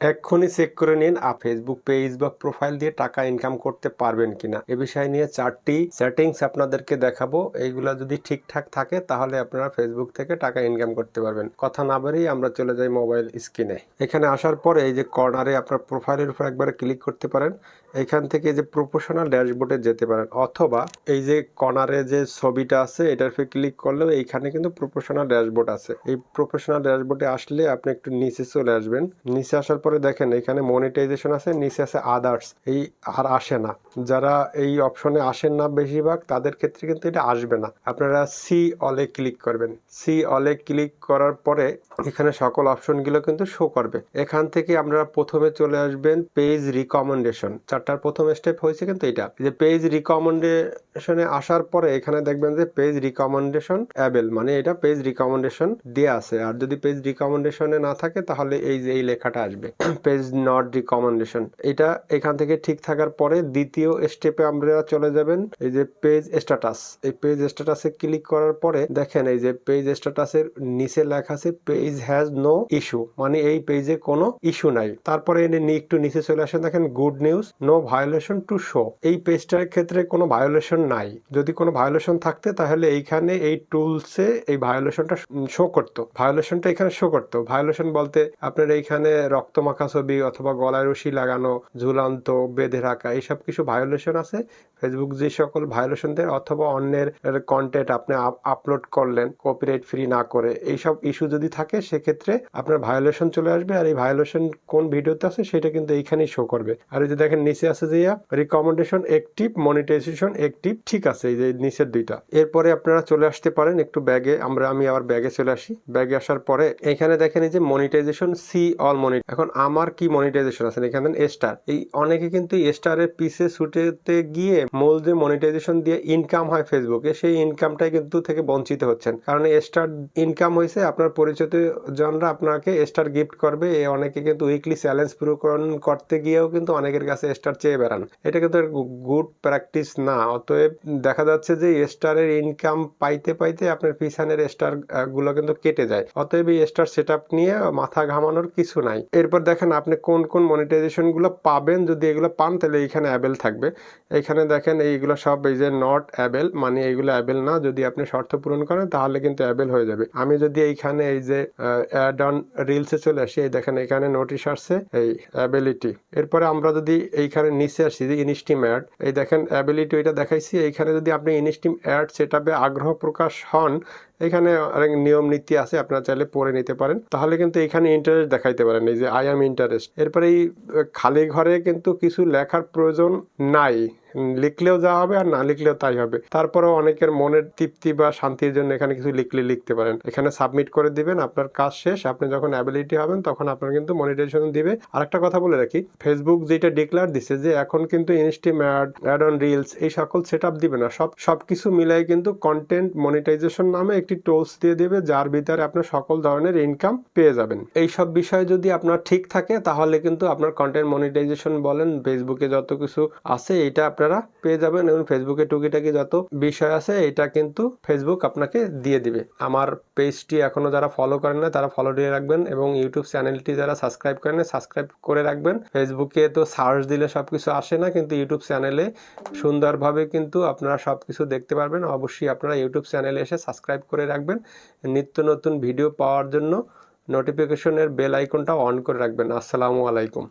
এক্ষুনি চেক করে নিন আর ফেসবুক পেজ বা প্রোফাইল দিয়ে টাকা ইনকাম করতে পারবেন কিনা। এ বিষয় নিয়ে চারটি সেটিংস আপনাদেরকে দেখাবো। এইগুলা যদি ঠিকঠাক থাকে, তাহলে আপনারা ফেসবুক থেকে টাকা ইনকাম করতে পারবেন। কথা না বেরেই আমরা চলে যাই মোবাইল স্ক্রিনে এখানে আসার পরে এই যে কর্নারে আপনার প্রোফাইলের উপর একবারে ক্লিক করতে পারেন। এখান থেকে যে প্রফেশনাল ড্যাশবোর্ডে যেতে পারেন, অথবা এই যে কর্নারে যে ছবিটা আছে, এটার উপর ক্লিক করলেও এইখানে কিন্তু প্রফেশনাল ড্যাশবোর্ড আছে। এই প্রফেশনাল ড্যাশবোর্ডে আসলে আপনি একটু নিচে চলে আসবেন। নিচে আসার পরে দেখেন এখানে মনিটাইজেশন আছে, নিচে আছে আদার্স এই আর আসে না। যারা এই অপশনে আসেন না বেশিরভাগ, তাদের ক্ষেত্রে কিন্তু এটা আসবে না। আপনারা সি অলে ক্লিক করবেন। সি অলে ক্লিক করার পরে এখানে সকল অপশনগুলো কিন্তু শো করবে। এখান থেকে আপনারা প্রথমে চলে আসবেন পেজ রিকমেন্ডেশন চারটার প্রথম স্টেপ হয়েছে কিন্তু এটা। যে পেজ রিকমেন্ডেশনে আসার পরে এখানে দেখবেন যে পেজ রিকমেন্ডেশন অ্যাবেল মানে এটা পেজ রিকমেন্ডেশন দেয়া আছে। আর যদি পেজ রিকমেন্ডেশনে না থাকে, তাহলে এই যে, এই লেখাটা আসবে। পেজ নট রিকমেন্ডেশন এটা এখান থেকে ঠিক থাকার পরে দ্বিতীয় স্টেপে আমরা চলে যাবেন, এই যে পেজ স্ট্যাটাস এই পেজ স্ট্যাটাসে ক্লিক করার পরে দেখেন, এই যে পেজ স্ট্যাটাসের নিচে লেখা আছে পেজ হ্যাজ নো ইস্যু মানে এই পেজে কোনো ইস্যু নাই। তারপরে একটু নিচে চলে আসেন, দেখেন good news no violation to show এই পেজটার ক্ষেত্রে কোনো ভায়োলেশন নাই। যদি কোনো ভায়োলেশন থাকতে, তাহলে এইখানে এই টুলসে এই ভায়োলেশনটা শো করতো। ভায়োলেশনটা এখানে শো করতো। ভায়োলেশন বলতে আপনার এইখানে রক্তমাখা ছবি অথবা গলায় রশি লাগানো, ঝুলন্ত, বেঁধে রাখা, এইসব কিছু ভায়োলেশন আছে। ফেসবুক যে সকল ভায়োলেশন দেয় অথবা অন্যের কন্টেন্ট আপনি আপলোড করলেন কপিরাইট ফ্রি না করে, এইসব ইস্যু যদি থাকে, সেক্ষেত্রে আপনার ভায়োলেশন চলে আসবে। আর এই ভায়োলেশন কোন ভিডিওতে আছে, সেটা কিন্তু এইখানেই শো করবে। আর যদি দেখেন, নিচে আছে যে রিকমেন্ডেশন অ্যাক্টিভ মনিটাইজেশন অ্যাক্টিভ ঠিক আছে, এই যে নিচের দুইটা। এরপরে আপনারা চলে আসতে পারেন একটু ব্যাগে, আমরা, আমি আবার ব্যাগে চলে আসি। ব্যাগে আসার পরে এখানে দেখেন এই যে মনিটাইজেশন সি অল মনি এখন আমার কি মনিটাইজেশন আছে? এখানে স্টার এই অনেকে কিন্তু স্টারের পিছে ছুটেতে গিয়ে মূল যে মনিটাইজেশন দিয়ে ইনকাম হয় ফেসবুকে সেই ইনকামটাই কিন্তু থেকে বঞ্চিত হচ্ছেন। কারণ স্টার ইনকাম হয়েছে, আপনার পরিচিত জনরা আপনাকে স্টার গিফট করবে। অনেকে কিন্তু উইকলি চ্যালেঞ্জ পূরণ করতে গিয়েও কিন্তু অনেকের কাছে স্টার চেয়ে বেড়ান। এটা কিন্তু গুড প্র্যাকটিস না। অতএব দেখা যাচ্ছে যে স্টারের ইনকাম পাইতে পাইতে আপনার পিছনের স্টারগুলো কিন্তু কেটে যায়। অতএব এই স্টার সেট নিয়ে মাথা ঘামানোর কিছু নাই। এরপর দেখেন আপনি কোন কোন মনিটাইজেশনগুলো পাবেন। যদি এগুলো পান, তাহলে এইখানে অ্যাবেল থাকবে। এখানে দেখেন এইগুলো সব এই যে নট অ্যাবেল মানে এইগুলো অ্যাবেল না। যদি আপনি শর্ত পূরণ করেন, তাহলে কিন্তু অ্যাবেল হয়ে যাবে। আমি যদি এইখানে এই যে অ্যাড অন রিলসে চলে আসি, এই দেখেন এখানে নোটিশ আসছে, এই অ্যাবিলিটি এরপরে আমরা যদি এইখানে নিচে আসছি যে ইনস্টিম অ্যাড এই দেখেন অ্যাবিলিটি এটা দেখাইছি। এইখানে যদি আপনি ইনস্টিম অ্যাড সেটাপে আগ্রহ প্রকাশ হন এখানে অনেক নিয়ম নীতি আছে, আপনারা চাইলে পড়ে নিতে পারেন। তাহলে কিন্তু এখানে ইন্টারেস্ট দেখাইতে পারেন, এই যে আই এম ইন্টারেস্ট এরপরে এই খালি ঘরে কিন্তু কিছু লেখার প্রয়োজন নাই। লিখলেও যা হবে আর না লিখলেও তাই হবে। তারপরেও অনেকের মনের তৃপ্তি বা শান্তির জন্য এখানে কিছু লিখলে লিখতে পারেন। এখানে সাবমিট করে দিবেন, আপনার কাজ শেষ, আপনি যখন অ্যাবিলিটি হবেন তখন আপনার কিন্তু মনিটাইজেশন দিবে। আরেকটা কথা বলে রাখি ফেসবুক যেটা ডিক্লার দিছে যে এখন কিন্তু ইনস্টিম অ্যাড অন রিলস এই সকল সেট আপ দিবে না। সব, সবকিছু মিলাই কিন্তু কন্টেন্ট মনিটাইজেশন নামে একটি টোলস দিয়ে দেবে, যার ভিতরে আপনার সকল ধরনের ইনকাম পেয়ে যাবেন। এই সব বিষয় যদি আপনার ঠিক থাকে, তাহলে কিন্তু আপনার কন্টেন্ট মনিটাইজেশন বলেন ফেসবুকে যত কিছু আছে, এটা আপনারা পেয়ে যাবেন এবং ফেসবুকে টুকিটাকি যত বিষয় আছে, এটা কিন্তু ফেসবুক আপনাকে দিয়ে দিবে। আমার পেজটি এখনও যারা ফলো করেন না, তারা ফলো দিয়ে রাখবেন এবং ইউটিউব চ্যানেলটি যারা সাবস্ক্রাইব করেন সাবস্ক্রাইব করে রাখবেন। ফেসবুকে তো সার্চ দিলে সবকিছু আসে না, কিন্তু ইউটিউব চ্যানেলে সুন্দরভাবে কিন্তু আপনারা সবকিছু দেখতে পারবেন। অবশ্যই আপনারা ইউটিউব চ্যানেলে এসে সাবস্ক্রাইব করে রাখবেন। নিত্য নতুন ভিডিও পাওয়ার জন্য নোটিফিকেশনের বেল আইকনটা অন করে রাখবেন। আসসালামু আলাইকুম।